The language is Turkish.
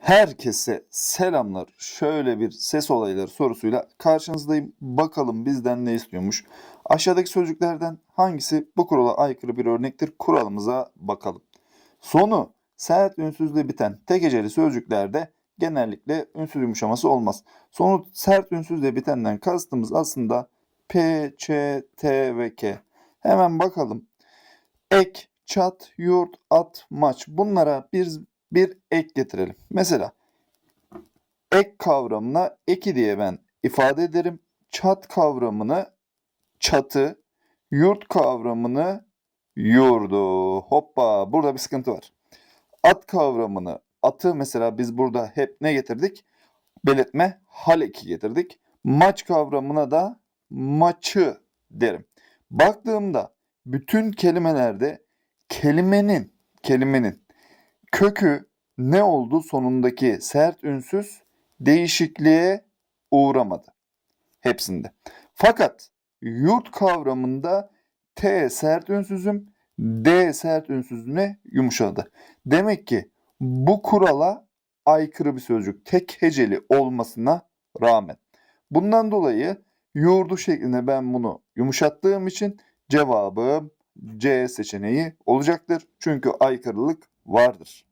Herkese selamlar. Şöyle bir ses olayları sorusuyla karşınızdayım. Bakalım bizden ne istiyormuş. Aşağıdaki sözcüklerden hangisi bu kurala aykırı bir örnektir? Kuralımıza bakalım. Sonu sert ünsüzle biten tek heceli sözcüklerde genellikle ünsüz yumuşaması olmaz. Sonu sert ünsüzle bitenden kastımız aslında P, Ç, T ve K. Hemen bakalım. Ek, çat, yurt, at, maç. Bunlara bir, bir ek getirelim. Mesela ek kavramına eki diye ben ifade ederim. Çat kavramını çatı, yurt kavramını yurdu. Hoppa burada bir sıkıntı var. At kavramını atı mesela biz burada hep ne getirdik? Belirtme hal eki getirdik. Maç kavramına da maçı derim. Baktığımda bütün kelimelerde kelimenin kelimenin kökü ne oldu sonundaki sert ünsüz değişikliğe uğramadı. Hepsinde. Fakat yurt kavramında T sert ünsüzüm D sert ünsüzüne yumuşadı. Demek ki bu kurala aykırı bir sözcük tek heceli olmasına rağmen. Bundan dolayı yurdu şeklinde ben bunu yumuşattığım için cevabım C seçeneği olacaktır. Çünkü aykırılık vardır.